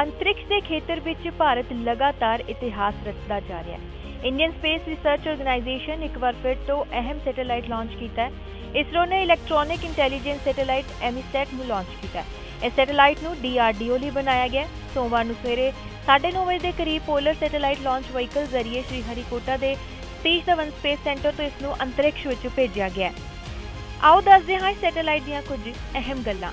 ਅੰਤਰਿਕਸ਼ ਦੇ ਖੇਤਰ ਵਿੱਚ ਭਾਰਤ ਲਗਾਤਾਰ ਇਤਿਹਾਸ ਰਚਦਾ ਜਾ ਰਿਹਾ ਹੈ। ਇੰਡੀਅਨ ਸਪੇਸ ਰਿਸਰਚ ਆਰਗੇਨਾਈਜੇਸ਼ਨ ਇੱਕ ਵਾਰ ਫਿਰ ਤੋਂ ਅਹਿਮ ਸੈਟੇਲਾਈਟ ਲਾਂਚ ਕੀਤਾ ਹੈ। ਇਸਰੋ ਨੇ ਇਲੈਕਟ੍ਰੋਨਿਕ ਇੰਟੈਲੀਜੈਂਸ ਸੈਟੇਲਾਈਟ ਐਮੀਸੈਟ ਨੂੰ ਲਾਂਚ ਕੀਤਾ ਹੈ। ਇਸ ਸੈਟੇਲਾਈਟ ਨੂੰ ਡੀਆਰਡੀਓ ਲਈ ਬਣਾਇਆ ਗਿਆ ਸੋਮਵਾਰ ਨੂੰ ਸਵੇਰੇ 9:30 ਵਜੇ ਦੇ ਕਰੀਬ ਪੋਲਰ ਸੈਟੇਲਾਈਟ ਲਾਂਚ ਵਹੀਕਲ ਜ਼ਰੀਏ ਸ਼੍ਰੀ ਹਰੀਕੋਟਾ ਦੇ ਸਤੀਸ਼ ਧਵਨ ਸਪੇਸ ਸੈਂਟਰ ਤੋਂ ਇਸ ਨੂੰ ਅੰਤਰਿਕਸ਼ ਵਿੱਚ ਭੇਜਿਆ ਗਿਆ ਆਓ ਦੱਸਦੇ ਹਾਂ ਇਸ ਸੈਟੇਲਾਈਟ ਦੀਆਂ ਕੁਝ ਅਹਿਮ ਗੱਲਾਂ।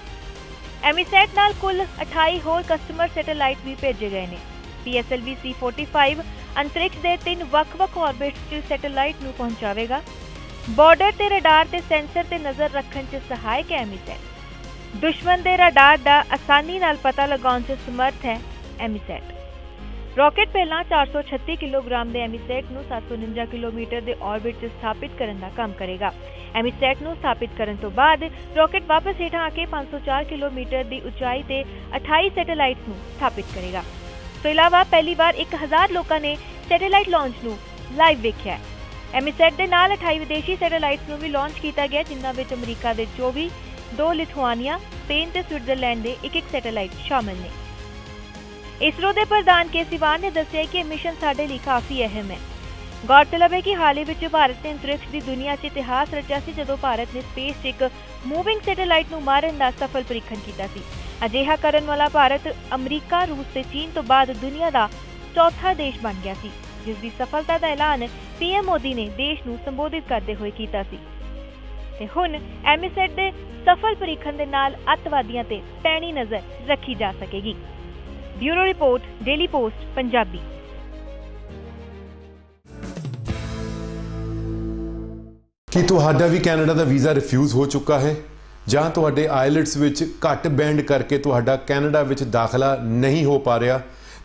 ਐਮੀਸੈਟ ਨਾਲ ਕੁੱਲ 28 ਹੋਰ ਕਸਟਮਰ ਸੈਟੇਲਾਈਟ ਵੀ ਭੇਜੇ ਗਏ ਨੇ। PSLV C45 ਅੰਤਰਿਕਸ਼ ਦੇ ਤਿੰਨ ਵੱਖ-ਵੱਖ ਆਰਬਿਟਸ 'ਚ ਸੈਟੇਲਾਈਟ ਨੂੰ ਪਹੁੰਚਾਵੇਗਾ। ਬਾਰਡਰ ਤੇ ਰਡਾਰ ਤੇ ਸੈਂਸਰ ਤੇ ਨਜ਼ਰ ਰੱਖਣ 'ਚ ਸਹਾਇਕ ਹੈ ਐਮੀਸੈਟ। ਦੁਸ਼ਮਣ ਦੇ ਰਡਾਰ ਦਾ ਆਸਾਨੀ ਨਾਲ ਪਤਾ ਲਗਾਉਣ 'ਚ ਸਮਰਥ ਹੈ ਐਮੀਸੈਟ। ਰਾਕੇਟ ਪਹਿਲਾਂ 436 ਕਿਲੋਗ੍ਰਾਮ ਦੇ ਐਮੀਸੈਟ ਨੂੰ 749 ਕਿਲੋਮੀਟਰ ਦੇ ਆਰਬਿਟ 'ਚ ਸਥਾਪਿਤ ਕਰਨ ਦਾ ਕੰਮ ਕਰੇਗਾ। ਐਮੀਸੈਟ ਨੂੰ ਸਥਾਪਿਤ ਕਰਨ ਤੋਂ ਬਾਅਦ ਰਾਕੇਟ ਵਾਪਸ ਹੇਠਾਂ ਆ ਕੇ 504 ਕਿਲੋਮੀਟਰ ਦੀ ਉਚਾਈ ਤੇ 28 ਸੈਟੇਲਾਈਟਸ ਨੂੰ ਸਥਾਪਿਤ ਕਰੇਗਾ। ਤੋਂ ਇਲਾਵਾ ਪਹਿਲੀ ਵਾਰ 1000 ਲੋਕਾਂ ਨੇ ਸੈਟੇਲਾਈਟ ਲਾਂਚ ਨੂੰ ਲਾਈਵ ਵੇਖਿਆ ਹੈ। ਦੇ ਨਾਲ 28 ਵਿਦੇਸ਼ੀ ਸੈਟੇਲਾਈਟਸ ਨੂੰ ਵੀ ਲਾਂਚ ਕੀਤਾ ਗਿਆ, ਜਿਨ੍ਹਾਂ ਵਿੱਚ ਅਮਰੀਕਾ ਦੇ 24 ਦੋ ਲਿਥੁਆਨੀਆ, ਸਪੇਨ ਤੇ ਸਵਿਟਜ਼ਰਲੈਂਡ ਦੇ ਇੱਕ ਇੱਕ ਸੈਟੇਲਾਈਟ ਸ਼ਾਮਲ ਨੇ। ਇਸਰੋ ਦੇ ਪ੍ਰਧਾਨ ਕੇ ਸਿਵਾਨ ਨੇ ਦੱਸਿਆ ਕਿ ਇਹ ਮਿਸ਼ਨ ਸਾਡੇ ਲਈ ਕਾਫੀ ਅਹਿਮ ਹੈ। ਗੌਰਤਲਬ ਹੈ ਕਿ ਹਾਲ ਹੀ ਵਿੱਚ ਭਾਰਤ ਨੇ ਅੰਤਰਿਕਸ਼ ਦੀ ਦੁਨੀਆ 'ਚ ਇਤਿਹਾਸ ਰਚਿਆ ਸੀ ਜਦੋਂ ਭਾਰਤ ਨੇ ਸਪੇਸ 'ਚ ਇੱਕ ਮੂਵਿੰਗ ਸੈਟੇਲਾਈਟ ਨੂੰ ਮਾਰਨ ਦਾ ਸਫਲ ਪ੍ਰੀਖਣ ਕੀਤਾ ਸੀ। ਅਜਿਹਾ ਕਰਨ ਵਾਲਾ ਭਾਰਤ ਅਮਰੀਕਾ, ਰੂਸ ਤੇ ਚੀਨ ਤੋਂ ਬਾਅਦ ਦੁਨੀਆ ਦਾ ਚੌਥਾ ਦੇਸ਼ ਬਣ ਗਿਆ ਸੀ, ਜਿਸ ਦੀ ਸਫਲਤਾ ਦਾ ਐਲਾਨ ਪੀਐਮ ਮੋਦੀ ਨੇ ਦੇਸ਼ ਨੂੰ ਸੰਬੋਧਿਤ ਕਰਦੇ ਹੋਏ ਕੀਤਾ ਸੀ। ਤੇ ਹੁਣ ਐਮੀਸੈਟ ਦੇ ਸਫਲ ਪ੍ਰੀਖਣ ਦੇ ਨਾਲ ਅੱਤਵਾਦੀਆਂ ਤੇ ਪੈਣੀ ਨਜ਼ਰ ਰੱਖੀ ਜਾ ਸਕੇਗੀ। Bureau report, daily post, Punjabi. ਕੀ ਤੁਹਾਡਾ ਵੀ ਕੈਨੇਡਾ ਦਾ ਵੀਜ਼ਾ ਰਿਫਿਊਜ਼ ਹੋ ਚੁੱਕਾ ਹੈ? ਜਾਂ ਤੁਹਾਡੇ ਆਇਲਟਸ ਵਿੱਚ ਘੱਟ ਬੈਂਡ ਕਰਕੇ ਤੁਹਾਡਾ ਕੈਨੇਡਾ ਵਿੱਚ ਦਾਖਲਾ ਨਹੀਂ ਹੋ ਪਾ ਰਿਹਾ?